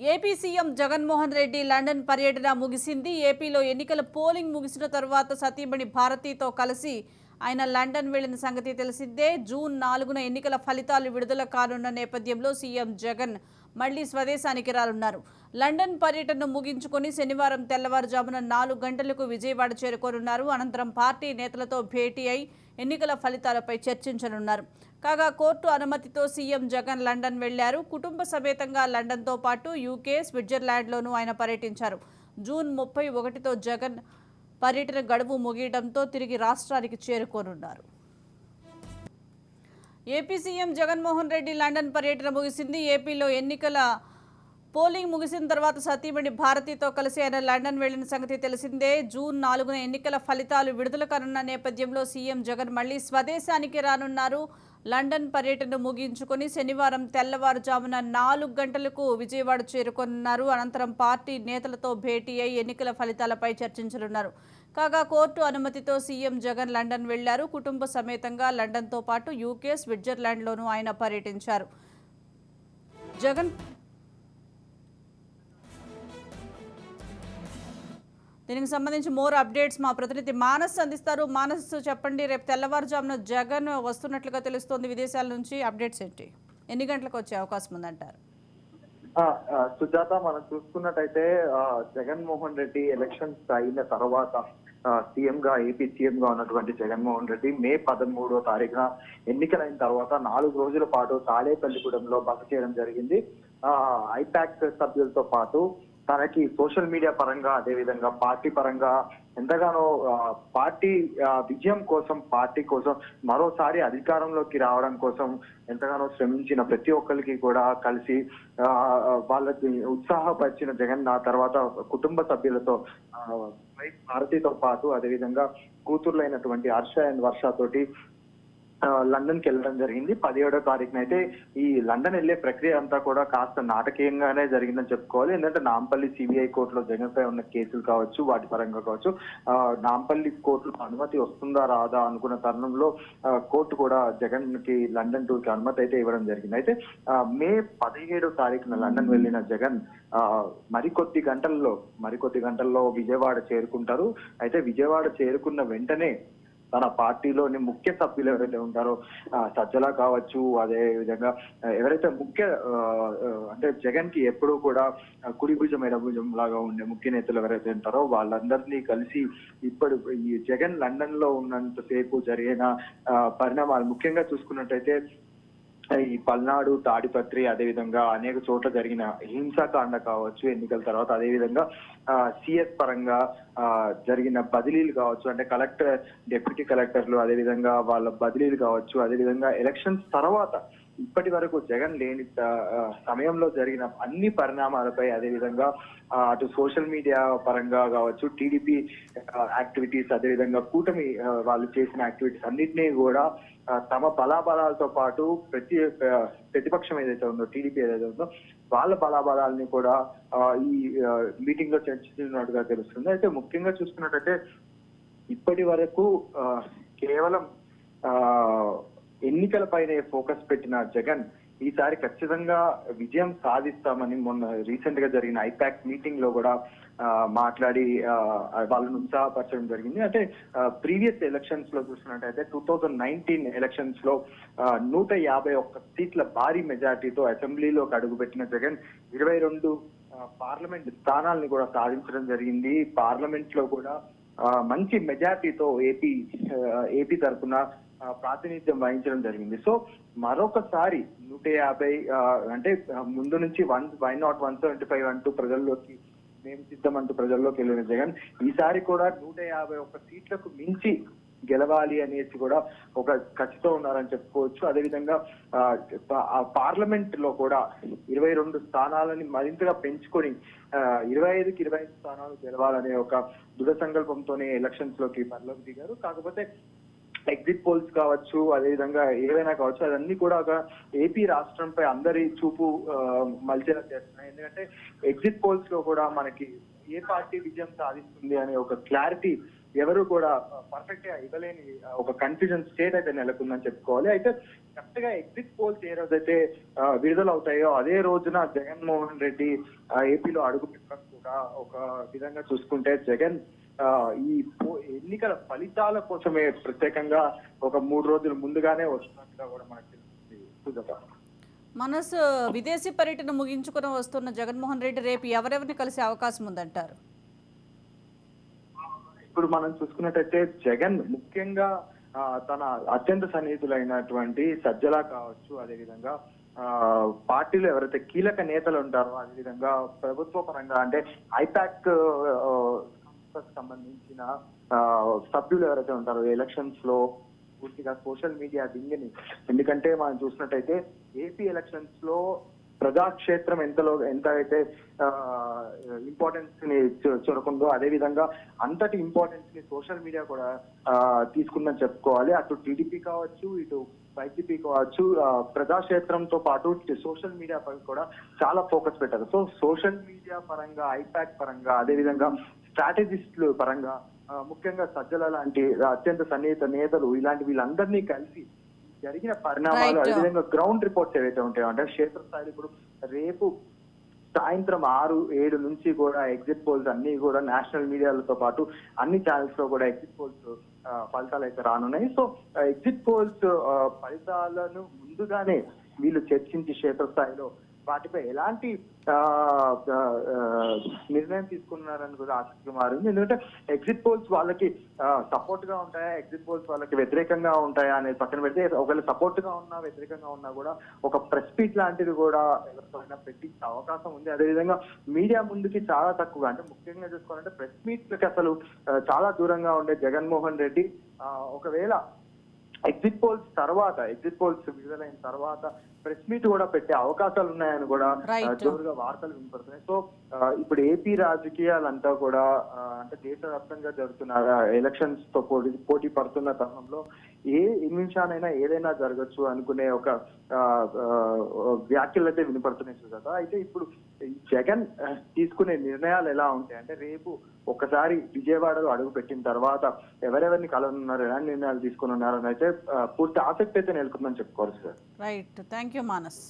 AP CM Jaganmohan Reddy London పర్యటన ముగిసింది. ఏపీలో ఎన్నికల పోలింగ్ ముగిసిన తర్వాత సతీమణి భారతితో కలిసి ఆయన లండన్ వెళ్ళిన సంగతి తెలిసిందే. జూన్ నాలుగున ఎన్నికల ఫలితాలు విడుదల కానున్న నేపథ్యంలో సీఎం జగన్ మళ్ళీ స్వదేశానికి రానున్నారు. లండన్ పర్యటనను ముగించుకొని శనివారం తెల్లవారుజామున నాలుగు గంటలకు విజయవాడ చేరుకోనున్నారు. అనంతరం పార్టీ నేతలతో భేటీ అయి ఎన్నికల ఫలితాలపై చర్చించనున్నారు. కాగా కోర్టు అనుమతితో సీఎం జగన్ లండన్ వెళ్ళారు. కుటుంబ సమేతంగా లండన్తో పాటు యూకే స్విట్జర్లాండ్లోనూ ఆయన పర్యటించారు. జూన్ ముప్పై ఒకటితో జగన్ పర్యటన గడువు ముగియడంతో తిరిగి రాష్ట్రానికి చేరుకోనున్నారు. AP CM Jaganmohan Reddy London పర్యటన ముగిసింది. ఏపీలో ఎన్నికల పోలింగ్ ముగిసిన తర్వాత సతీమణి భారతితో కలిసి ఆయన లండన్ వెళ్ళిన సంగతి తెలిసిందే. జూన్ నాలుగున ఎన్నికల ఫలితాలు విడుదల కానున్న నేపథ్యంలో సీఎం జగన్ మళ్ళీ స్వదేశానికి రానున్నారు. లండన్ పర్యటన ముగించుకొని శనివారం తెల్లవారుజామున నాలుగు గంటలకు విజయవాడ చేరుకున్నారు అనంతరం పార్టీ నేతలతో భేటీ అయి ఎన్నికల ఫలితాలపై చర్చించనున్నారు. కాగా కోర్టు అనుమతితో సీఎం జగన్ లండన్ వెళ్ళారు. కుటుంబ సమేతంగా లండన్తో పాటు యూకే స్విట్జర్లాండ్లోనూ ఆయన పర్యటించారు. జగన్ దీనికి సంబంధించి మోర్ అప్డేట్స్ మా ప్రతినిధి మానస్ అందిస్తారు. మానస్ చెప్పండి రేపు తెల్లవారుజామున జగన్ వస్తున్నట్లుగా తెలుస్తోంది విదేశాల నుంచి. అప్డేట్స్ ఏంటి? ఎన్ని గంటలకు వచ్చే అవకాశం ఉందంటారు? సుజాత మనం చూసుకున్నట్టయితే జగన్మోహన్ రెడ్డి ఎలక్షన్స్ అయిన తర్వాత సీఎం గా ఏపీ సీఎం గా ఉన్నటువంటి జగన్మోహన్ రెడ్డి మే పదమూడో తారీఖున ఎన్నికలైన తర్వాత నాలుగు రోజుల పాటు తాలేపల్లిగూడెంలో బస చేయడం జరిగింది. ఐపాక్ సభ్యులతో పాటు తనకి సోషల్ మీడియా పరంగా అదే విధంగా పార్టీ పరంగా ఎంతగానో పార్టీ విజయం కోసం పార్టీ కోసం మరోసారి అధికారంలోకి రావడం కోసం ఎంతగానో శ్రమించిన ప్రతి ఒక్కరికి కూడా కలిసి ఆ, వాళ్ళకి ఉత్సాహపరిచిన జగన్ ఆ తర్వాత కుటుంబ సభ్యులతో భారతితో పాటు అదేవిధంగా కూతుర్లైనటువంటి హర్ష అండ్ వర్ష తోటి ఆ, లండన్కి వెళ్ళడం జరిగింది. పదిహేడో తారీఖున అయితే ఈ లండన్ వెళ్ళే ప్రక్రియ అంతా కూడా కాస్త నాటకీయంగానే జరిగిందని చెప్పుకోవాలి. ఎందుకంటే నాంపల్లి సిబిఐ కోర్టులో జగన్ పై ఉన్న కేసులు కావచ్చు వాటి పరంగా కావచ్చు నాంపల్లి కోర్టులో అనుమతి వస్తుందా రాదా అనుకున్న తరుణంలో కోర్టు కూడా జగన్కి లండన్ టూర్కి అనుమతి అయితే ఇవ్వడం జరిగింది. అయితే మే పదిహేడో తారీఖున లండన్ వెళ్ళిన జగన్ మరికొద్ది గంటల్లో మరికొద్ది గంటల్లో విజయవాడ చేరుకుంటారు. అయితే విజయవాడ చేరుకున్న వెంటనే తన పార్టీలోని ముఖ్య సభ్యులు ఎవరైతే ఉంటారో సజ్జల కావచ్చు అదే విధంగా ఎవరైతే ముఖ్య అంటే జగన్కి ఎప్పుడూ కూడా కుడి భుజం ఎడభుజం లాగా ఉండే ముఖ్య నేతలు ఎవరైతే ఉంటారో వాళ్ళందరినీ కలిసి ఇప్పుడు ఈ జగన్ లండన్లో ఉన్నంతసేపు జరిగిన పరిణామాలు ముఖ్యంగా చూసుకున్నట్టయితే ఈ పల్నాడు తాడిపత్రి అదేవిధంగా అనేక చోట్ల జరిగిన హింసాకాండ కావచ్చు ఎన్నికల తర్వాత అదేవిధంగా సిఎస్ పరంగా ఆ, జరిగిన బదిలీలు కావచ్చు అంటే కలెక్టర్ డిప్యూటీ కలెక్టర్లు అదేవిధంగా వాళ్ళ బదిలీలు కావచ్చు అదేవిధంగా ఎలక్షన్స్ తర్వాత ఇప్పటి వరకు జగన్ లేని సమయంలో జరిగిన అన్ని పరిణామాలపై అదేవిధంగా అటు సోషల్ మీడియా పరంగా కావచ్చు టీడీపీ యాక్టివిటీస్ అదేవిధంగా కూటమి వాళ్ళు చేసిన యాక్టివిటీస్ అన్నింటినీ కూడా తమ బలాబలాలతో పాటు ప్రతి ప్రతిపక్షం ఏదైతే ఉందో టీడీపీ ఏదైతే ఉందో వాళ్ళ బలాబలాలని కూడా ఈ మీటింగ్లో చర్చించినట్టుగా తెలుస్తుంది. అయితే ముఖ్యంగా చూసుకున్నట్టయితే ఇప్పటి వరకు కేవలం ఆ ఎన్నికలపైనే ఫోకస్ పెట్టిన జగన్ ఈసారి ఖచ్చితంగా విజయం సాధిస్తామని మొన్న రీసెంట్గా జరిగిన ఐపాక్ మీటింగ్లో కూడా మాట్లాడి వాళ్ళను వాళ్ళని ఉత్సాహపరచడం జరిగింది. అంటే ప్రీవియస్ ఎలక్షన్స్లో చూసినట్టయితే టూ థౌజండ్ నైన్టీన్ ఎలక్షన్స్లో నూట యాభై ఒక్క సీట్ల భారీ మెజార్టీతో అసెంబ్లీలోకి అడుగుపెట్టిన జగన్ ఇరవై రెండు పార్లమెంట్ స్థానాల్ని కూడా సాధించడం జరిగింది. పార్లమెంట్లో కూడా మంచి మెజార్టీతో ఏపీ ఏపీ తరఫున ప్రాతినిధ్యం వహించడం జరిగింది. సో మరొకసారి నూట యాభై అంటే ముందు నుంచి one why not one seventy five అంటూ ప్రజల్లోకి మేము సిద్ధం అంటూ ప్రజల్లోకి వెళ్ళిన జగన్ ఈసారి కూడా నూట యాభై ఒక్క సీట్లకు మించి గెలవాలి అనేసి కూడా ఒక ఖచ్చితో ఉన్నారని చెప్పుకోవచ్చు. అదేవిధంగా ఆ, పార్లమెంట్లో కూడా ఇరవై రెండు స్థానాలని మరింతగా పెంచుకొని ఇరవై ఐదుకి ఇరవై ఐదు స్థానాలు గెలవాలనే ఒక దృఢ సంకల్పంతోనే ఎలక్షన్స్లోకి మరలోకి దిగారు. కాకపోతే ఎగ్జిట్ పోల్స్ కావచ్చు అదేవిధంగా ఏవైనా కావచ్చు అదన్నీ కూడా ఒక ఏపీ రాష్ట్రంపై అందరి చూపు మలిచేలా చేస్తున్నాయి. ఎందుకంటే ఎగ్జిట్ పోల్స్లో కూడా మనకి ఏ పార్టీ విజయం సాధిస్తుంది అనే ఒక క్లారిటీ ఎవరు కూడా పర్ఫెక్ట్గా ఇవ్వలేని ఒక కన్ఫ్యూజన్ స్టేట్ అయితే నెలకొందని చెప్పుకోవాలి. అయితే కరెక్ట్గా ఎగ్జిట్ పోల్స్ ఏ రోజైతే విడుదలవుతాయో అదే రోజున జగన్మోహన్ రెడ్డి ఏపీలో అడుగు పెట్టడం కూడా ఒక విధంగా చూసుకుంటే జగన్ ఈ ఎన్నికల ఫలితాల కోసమే ప్రత్యేకంగా ఒక మూడు రోజులు ముందుగానే వస్తున్నట్టుగా కూడా మనకు తెలుస్తుంది సుజాత. మనసు విదేశీ పర్యటన ముగించుకుని వస్తున్న జగన్మోహన్ రెడ్డి రేపు ఎవరెవరిని కలిసే అవకాశం ఉందంటారు? ఇప్పుడు మనం చూసుకున్నట్టయితే జగన్ ముఖ్యంగా తన అత్యంత సన్నిహితులైనటువంటి సజ్జల కావచ్చు అదేవిధంగా ఆ, పార్టీలో ఎవరైతే కీలక నేతలు ఉంటారో అదేవిధంగా ప్రభుత్వ పరంగా అంటే ఐపాక్ సంస్థకు సంబంధించిన సభ్యులు ఎవరైతే ఉంటారో ఎలక్షన్స్లో పూర్తిగా సోషల్ మీడియా దింగని. ఎందుకంటే మనం చూసినట్టయితే ఏపీ ఎలక్షన్స్లో ప్రజాక్షేత్రం ఎంతలో ఎంత అయితే ఇంపార్టెన్స్ని చొ- అదేవిధంగా అదే విధంగా అంతటి ఇంపార్టెన్స్ని సోషల్ మీడియా కూడా తీసుకుందని చెప్పుకోవాలి. అటు టీడీపీ కావచ్చు ఇటు వైసీపీ కావచ్చు ప్రజాక్షేత్రంతో పాటు సోషల్ మీడియా పై కూడా చాలా ఫోకస్ పెట్టారు. సో సోషల్ మీడియా పరంగా ఐపాక్ పరంగా అదేవిధంగా స్ట్రాటజిస్టులు పరంగా ముఖ్యంగా సజ్జల లాంటి అత్యంత సన్నిహిత నేతలు ఇలాంటి వీళ్ళందరినీ కలిసి జరిగిన పరిణామాలు. అదేవిధంగా గ్రౌండ్ రిపోర్ట్స్ ఏవైతే ఉంటాయో అంటే క్షేత్రస్థాయిలో ఇప్పుడు రేపు సాయంత్రం ఆరు ఏడు నుంచి కూడా ఎగ్జిట్ పోల్స్ అన్ని కూడా నేషనల్ మీడియాలతో పాటు అన్ని ఛానల్స్లో కూడా ఎగ్జిట్ పోల్స్ ఫలితాలు అయితే రానున్నాయి సో ఎగ్జిట్ పోల్స్ ఫలితాలను ముందుగానే వీళ్ళు చర్చించి క్షేత్రస్థాయిలో వాటిపై ఎలాంటి నిర్ణయం తీసుకున్నారని కూడా ఆసక్తిగా మారింది. ఎందుకంటే ఎగ్జిట్ పోల్స్ వాళ్ళకి సపోర్ట్గా ఉంటాయా ఎగ్జిట్ పోల్స్ వాళ్ళకి వ్యతిరేకంగా ఉంటాయా అనేది పక్కన పెడితే ఒకవేళ సపోర్ట్గా ఉన్నా వ్యతిరేకంగా ఉన్నా కూడా ఒక ప్రెస్ మీట్ లాంటిది కూడా ఎవరికైనా పెట్టించే అవకాశం ఉంది. అదేవిధంగా మీడియా ముందుకి చాలా తక్కువ అంటే ముఖ్యంగా చూసుకోవాలంటే ప్రెస్ మీట్లకి అసలు చాలా దూరంగా ఉండే జగన్మోహన్ రెడ్డి ఒకవేళ ఎగ్జిట్ పోల్స్ తర్వాత ఎగ్జిట్ పోల్స్ విడుదలైన తర్వాత ప్రెస్ మీట్ కూడా పెట్టే అవకాశాలు ఉన్నాయని కూడా జోరుగా వార్తలు వినపడుతున్నాయి. సో ఇప్పుడు ఏపీ రాజకీయాలంతా కూడా అంటే దేశవ్యాప్తంగా జరుగుతున్న ఎలక్షన్స్తో పోటీ పోటీ పడుతున్న తరుణంలో ఏ నిమిషానైనా ఏదైనా జరగచ్చు అనుకునే ఒక వ్యాఖ్యలు అయితే వినపడుతున్నాయి సుజాత. అయితే ఇప్పుడు జగన్ తీసుకునే నిర్ణయాలు ఎలా ఉంటాయి? అంటే రేపు ఒకసారి విజయవాడలో అడుగు పెట్టిన తర్వాత ఎవరెవరిని కలనున్నారు ఎలాంటి నిర్ణయాలు తీసుకుని ఉన్నారని అయితే పూర్తి ఆసక్తి అయితే నెలకొందని చెప్పుకోవాలి sir. Right thank you Manas